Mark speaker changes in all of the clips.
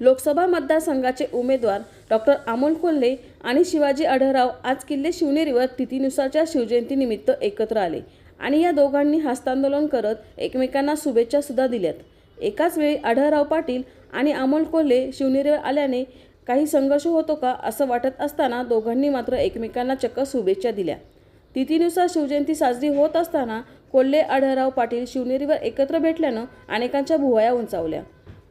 Speaker 1: लोकसभा मतदारसंघाचे उमेदवार डॉक्टर अमोल कोल्हे आणि शिवाजी आढळराव आज किल्ले शिवनेरीवर तिथीनुसारच्या शिवजयंतीनिमित्त एकत्र आले आणि या दोघांनी हस्तांदोलन करत एकमेकांना शुभेच्छा सुद्धा दिल्यात. एकाच वेळी आढळराव पाटील आणि अमोल कोल्हे शिवनेरीवर आल्याने काही संघर्ष होतो का असं वाटत असताना दोघांनी मात्र एकमेकांना चक्क शुभेच्छा दिल्या. तिथीनुसार शिवजयंती साजरी होत असताना कोल्हे आढळराव पाटील शिवनेरीवर एकत्र भेटल्यानं अनेकांच्या भुवया उंचावल्या.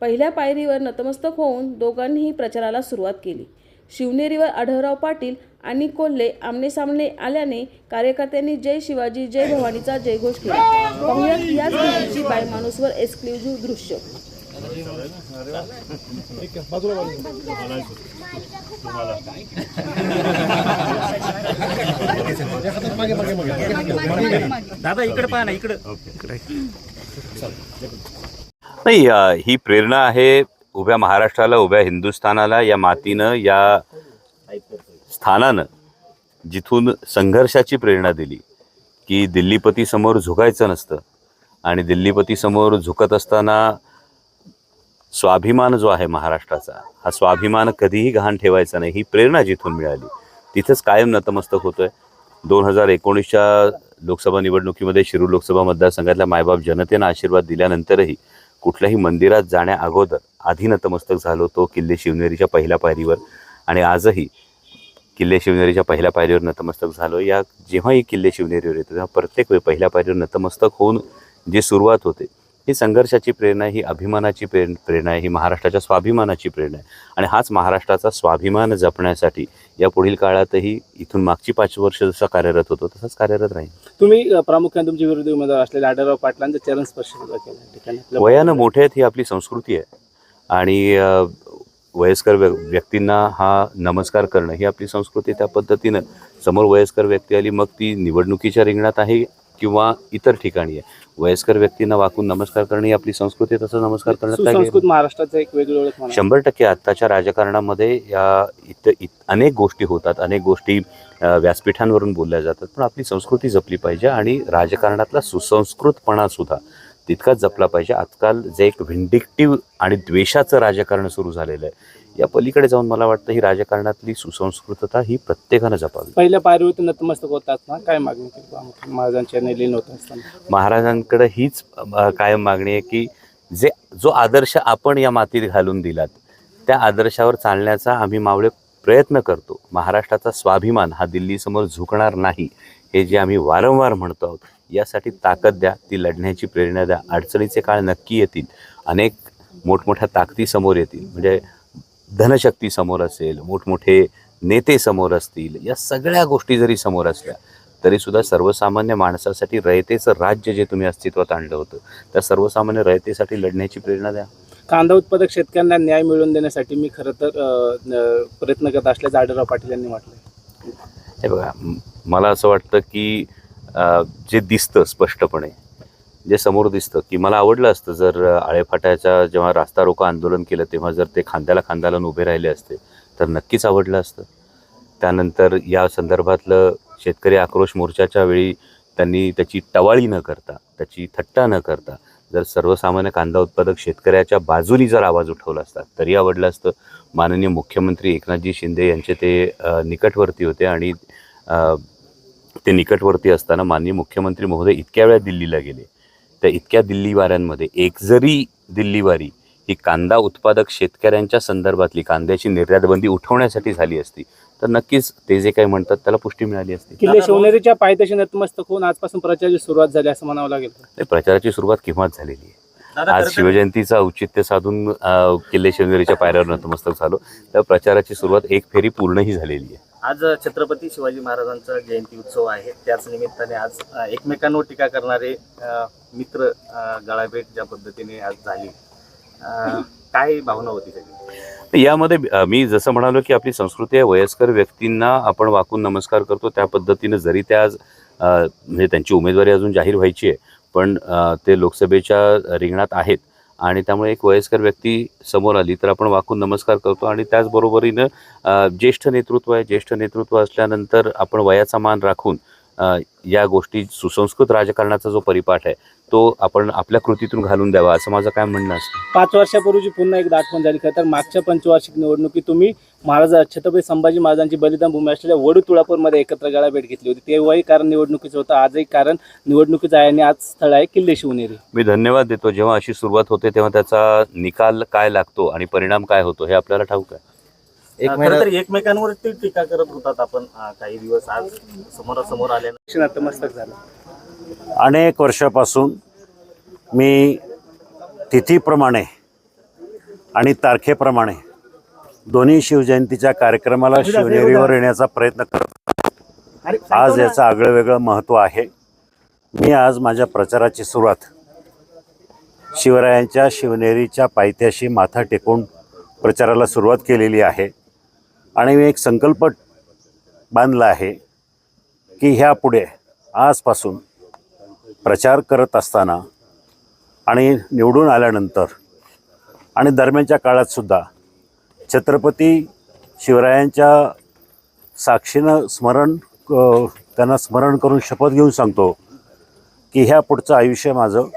Speaker 1: पहिल्या पायरीवर नतमस्तक होऊन दोघांनीही प्रचाराला सुरुवात केली. शिवनेरीवर आढळराव पाटील आणि कोल्हे आमनेसामने आल्याने कार्यकर्त्यांनी जय शिवाजी जय भवानीचा जयघोष केला. पाहुयात याच दिवशी बाय माणूसवर एक्सक्लुझिव्ह दृश्य.
Speaker 2: दादा इकडे पहा ना इकडे.
Speaker 3: नाही ही प्रेरणा आहे उभ्या महाराष्ट्राला उभ्या हिंदुस्थानाला या मातीनं या स्थानानं जिथून संघर्षाची प्रेरणा दिली की दिल्लीपतीसमोर झुकायचं नसतं. आणि दिल्लीपतीसमोर झुकत असताना स्वाभिमान जो आहे महाराष्ट्राचा हा स्वाभिमान कधीही गहाण ठेवायचा नाही ही प्रेरणा जिथून मिळाली तिथंच कायम नतमस्तक होतोय. दोन हजार एकोणीसच्या लोकसभा निवडणुकीमध्ये शिरूर लोकसभा मतदारसंघातल्या मायबाप जनतेनं आशीर्वाद दिल्यानंतरही कुठल्याही मंदिरात जाण्या अगोदर आधी नतमस्तक झालो तो किल्ले शिवनेरीच्या पहिल्या पायरीवर. आणि आजही किल्ले शिवनेरीच्या पहिल्या पायरीवर नतमस्तक झालो. या जेव्हाही किल्ले शिवनेरीवर येतो तेव्हा प्रत्येक वेळी पहिल्या पायरीवर नतमस्तक होऊन जी सुरुवात होते ही संघर्षाची प्रेरणा ही अभिमानाची प्रेर प्रेरणा आहे ही महाराष्ट्राच्या स्वाभिमानाची प्रेरणा आहे. आणि हाच महाराष्ट्राचा स्वाभिमान जपण्यासाठी या पुढील काळातही इथून मागची पाच वर्ष जसं कार्यरत होतो तसंच कार्यरत राहील.
Speaker 2: तुम्ही प्रामुख्याने तुमचे विरोधी उमेदवार असलेले आढळराव पाटलांचा चरण स्पर्श केला
Speaker 3: वयानं मोठे आहेत ही आपली संस्कृती आहे. आणि वयस्कर व्य व्यक्तींना हा नमस्कार करणं ही आपली संस्कृती. त्या पद्धतीनं समोर वयस्कर व्यक्ती आली मग ती निवडणुकीच्या रिंगणात आहे. किंवा इतर ठिकाणी आहे. वयस्कर व्यक्तींना वाकून नमस्कार करणं ही आपली संस्कृती तसं नमस्कार काय
Speaker 2: सुसंस्कृत महाराष्ट्राचं एक वेगळी ओळख
Speaker 3: शंभर टक्के आत्ताच्या राजकारणामध्ये या इत इत अनेक गोष्टी होतात अनेक गोष्टी व्यासपीठांवरून बोलल्या जातात पण आपली संस्कृती जपली पाहिजे आणि राजकारणातला सुसंस्कृतपणा सुद्धा तितकाच जपला पाहिजे. आजकाल जे एक व्हिंडिक्टिव्ह आणि द्वेषाचं राजकारण सुरू झालेलं आहे या पलीकडे जाऊन मला वाटतं ही राजकारणातली सुसंस्कृतता ही प्रत्येकानं जपावी.
Speaker 2: पहिल्या पायरीवरती नतमस्तक होत असताना काय मागणी केली महाराजांच्या लीन होत असताना.
Speaker 3: महाराजांकडे हीच कायम मागणी आहे की जे जो आदर्श आपण या मातीत घालून दिलात त्या आदर्शावर चालण्याचा आम्ही मावळे प्रयत्न करतो. महाराष्ट्राचा स्वाभिमान हा दिल्लीसमोर झुकणार नाही हे जे आम्ही वारंवार म्हणतो आहोत यासाठी ताकद द्या ती लढण्याची प्रेरणा द्या. अडचणीचे काळ नक्की येतील. अनेक मोठमोठ्या ताकदी समोर येतील. म्हणजे धनशक्ती समोर असेल मोठमोठे नेते समोर असतील या सगळ्या गोष्टी जरी समोर असल्या तरी सुद्धा सर्वसामान्य माणसासाठी रयतेचं राज्य जे तुम्ही अस्तित्वात आणलं होतं त्या सर्वसामान्य रयतेसाठी लढण्याची प्रेरणा द्या.
Speaker 2: कांदा उत्पादक शेतकऱ्यांना न्याय मिळवून देण्यासाठी मी खरं तर प्रयत्न करत असल्याचं आढळराव पाटील यांनी म्हटलं
Speaker 3: हे बघा मला असं वाटतं की जे दिसतं स्पष्टपणे जे समोर दिसतं की मला आवडलं असतं जर आळेफाट्याच्या जेव्हा रास्ता रोको आंदोलन केलं तेव्हा जर ते खांद्याला खांद्याला उभे राहिले असते तर नक्कीच आवडलं असतं. त्यानंतर या संदर्भातलं शेतकरी आक्रोश मोर्चाच्या वेळी त्यांनी त्याची टवाळी न करता त्याची थट्टा न करता जर सर्वसामान्य कांदा उत्पादक शेतकऱ्याच्या बाजूनी जर आवाज उठवला असता तरी आवडलं असतं. माननीय मुख्यमंत्री एकनाथजी शिंदे यांचे ते निकटवर्ती होते आणि ते निकटवर्ती असताना माननीय मुख्यमंत्री महोदय इतक्या वेळा दिल्लीला गेले त्या इतक्या दिल्लीवाऱ्यांमध्ये एक जरी दिल्लीवारी ही कांदा उत्पादक शेतकऱ्यांच्या संदर्भातली कांद्याची निर्यातबंदी उठवण्यासाठी झाली असती तर नक्कीच ते जे काही म्हणतात त्याला पुष्टी मिळाली असती.
Speaker 2: किल्ले शिवनेरीच्या पायथ्याशी नतमस्तक होऊन आजपासून प्रचाराची सुरुवात झाली असं म्हणावं लागेल.
Speaker 3: ते प्रचाराची सुरुवात केव्हाच झालेली आहे. आज शिवजयंतीचा औचित्य साधून किल्ले शिवनेरीच्या पायऱ्यावर नतमस्तक झालो तर प्रचाराची सुरुवात एक फेरी पूर्णही झालेली आहे.
Speaker 4: आज छत्रपती शिवाजी महाराजांचा जयंती उत्सव आहे. त्याच निमित्ताने आज एकमेकांवर टीका करणारे मित्र गळाभेट ज्या पद्धतीने आज झाली. काय भावना होती त्याची?
Speaker 3: यामध्ये मी जसं म्हणालो की आपली संस्कृती आहे वयस्कर व्यक्तींना आपण वाकून नमस्कार करतो. त्या पद्धतीनं जरी त्या आज म्हणजे त्यांची उमेदवारी अजून जाहीर व्हायची आहे पण ते लोकसभेच्या रिंगणात आहेत. आणि त्यामुळे एक वयस्कर व्यक्ती समोर आली तर आपण वाकून नमस्कार करतो आणि त्याचबरोबरीनं ज्येष्ठ नेतृत्व आहे. ज्येष्ठ नेतृत्व असल्यानंतर आपण वयाचा मान राखून या गोष्टी सुसंस्कृत राजकारणाचा जो परिपाठ आहे तो आपण आपल्या कृतीतून घालून द्यावा असं माझं काय म्हणणं असतं?
Speaker 2: पाच वर्षापूर्वीची पुन्हा एकदा आठवण झाली. खरं तर मागच्या पंचवार्षिक निवडणुकीत तुम्ही महाराज छत्रपती संभाजी महाराजांची बलिदान भूमी असलेल्या वडू तुळापूरमध्ये एकत्र गाळा भेट घेतली होती. तेव्हाही कारण निवडणुकीचं होतं. आजही कारण निवडणुकीचं आहे आणि आज स्थळ आहे किल्ले शिवनेरी
Speaker 3: मी धन्यवाद देतो. जेव्हा अशी सुरुवात होते तेव्हा त्याचा निकाल काय लागतो आणि परिणाम काय होतो हे आपल्याला ठाऊक आहे.
Speaker 4: एक खरं तर एकमेकांवरती टीका करत होतात आपण काही दिवस आज समोरासमोर आल्यानं
Speaker 2: नतमस्तक झालं.
Speaker 5: अनेक वर्षापासून मी तिथीप्रमाणे आणि तारखेप्रमाणे दोन्ही शिवजयंतीच्या कार्यक्रमाला शिवनेरीवर येण्याचा प्रयत्न करत आज याचं आगळं वेगळं महत्त्व आहे. मी आज माझ्या प्रचाराची सुरुवात शिवरायांच्या शिवनेरीच्या पायथ्याशी माथा टेकून प्रचाराला सुरुवात केलेली आहे. आणि मी एक संकल्प बांधला आहे की ह्यापुढे आजपासून प्रचार करत असताना आणि निवडून आल्यानंतर आणि दरम्यानच्या काळातसुद्धा छत्रपती शिवरायांच्या साक्षीनं स्मरण त्यांना स्मरण करून शपथ घेऊन सांगतो की ह्या पुढचं आयुष्य माझं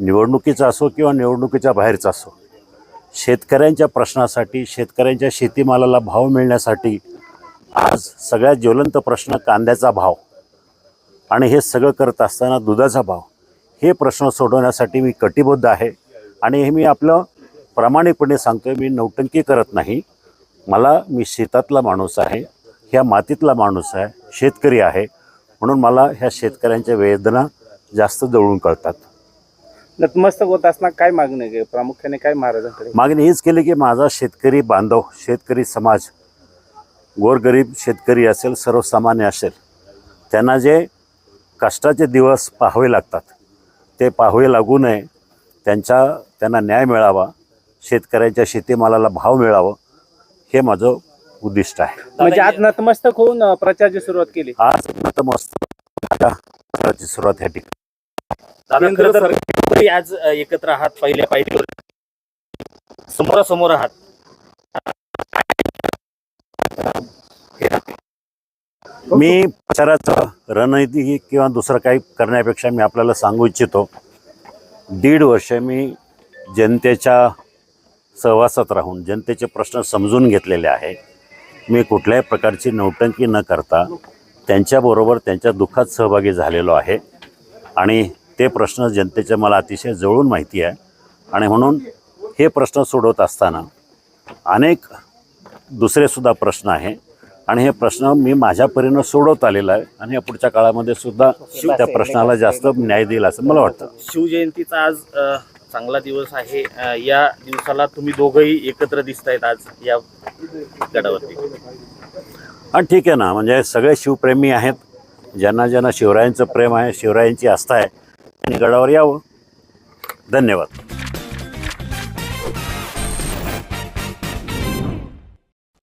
Speaker 5: निवडणुकीचं असो किंवा निवडणुकीच्या बाहेरचं असो. शेतकऱ्यांच्या प्रश्नासाठी शेतकऱ्यांच्या शेतीमालाला भाव मिळण्यासाठी आज सगळ्यात ज्वलंत प्रश्न कांद्याचा भाव आणि हे सगळं करत असताना दुधाचा भाव. हे प्रश्न सोडवण्यासाठी मी कटिबद्ध आहे आणि हे मी आपलं प्रामाणिकपणे सांगतो मी नौटंकी करत नाही. मला मी शेतातला माणूस आहे ह्या मातीतला माणूस आहे शेतकरी आहे. म्हणून मला ह्या शेतकऱ्यांच्या वेदना जास्त जवळून कळतात.
Speaker 2: नतमस्तक होत असताना काय मागणं आहे प्रामुख्याने काय महाराजांकडे?
Speaker 5: मागणी हीच केली की माझा शेतकरी बांधव शेतकरी समाज गोरगरीब शेतकरी असेल सर्वसामान्य असेल त्यांना जे कष्टाचे दिवस पाहावे लागतात ते पाहावे लागू नये त्यांच्या त्यांना न्याय मिळावा शेतकऱ्यांच्या शेतीमालाला भाव मिळावं हे माझं उद्दिष्ट आहे.
Speaker 2: म्हणजे आज नतमस्तक होऊन अं, प्रचाराची सुरुवात केली.
Speaker 5: आज नतमस्तक माझ्या प्रचाराची सुरुवात ह्या ठिकाणी.
Speaker 4: दादा खरं तर तुम्ही आज अं, एकत्र आहात पहिल्या पायरीवर. समोरासमोर आहात.
Speaker 5: मी प्रचाराचं रणनीती किंवा दुसरं काही करण्यापेक्षा मी आपल्याला सांगू इच्छितो. दीड वर्ष मी जनतेच्या सहवासात राहून जनतेचे प्रश्न समजून घेतलेले आहे. मी कुठल्याही प्रकारची नौटंकी न करता त्यांच्याबरोबर त्यांच्या दुःखात सहभागी झालेलो आहे. आणि ते प्रश्न जनतेचे मला अतिशय जवळून माहिती आहे. आणि म्हणून हे प्रश्न सोडवत असताना अनेक दुसरेसुद्धा प्रश्न आहे. आणि हे प्रश्न मी माझ्या परीनं सोडवत आलेला आहे. आणि या पुढच्या काळामध्ये सुद्धा त्या प्रश्नाला जास्त न्याय देईल असं मला वाटतं.
Speaker 4: शिवजयंतीचा आज चांगला दिवस आहे. या दिवसाला तुम्ही दोघंही एकत्र दिसतायत आज या गडावरती.
Speaker 5: आणि ठीक आहे ना. म्हणजे सगळे शिवप्रेमी आहेत. ज्यांना ज्यांना शिवरायांचं प्रेम आहे शिवरायांची आस्था आहे त्यांनी गडावर यावं. धन्यवाद.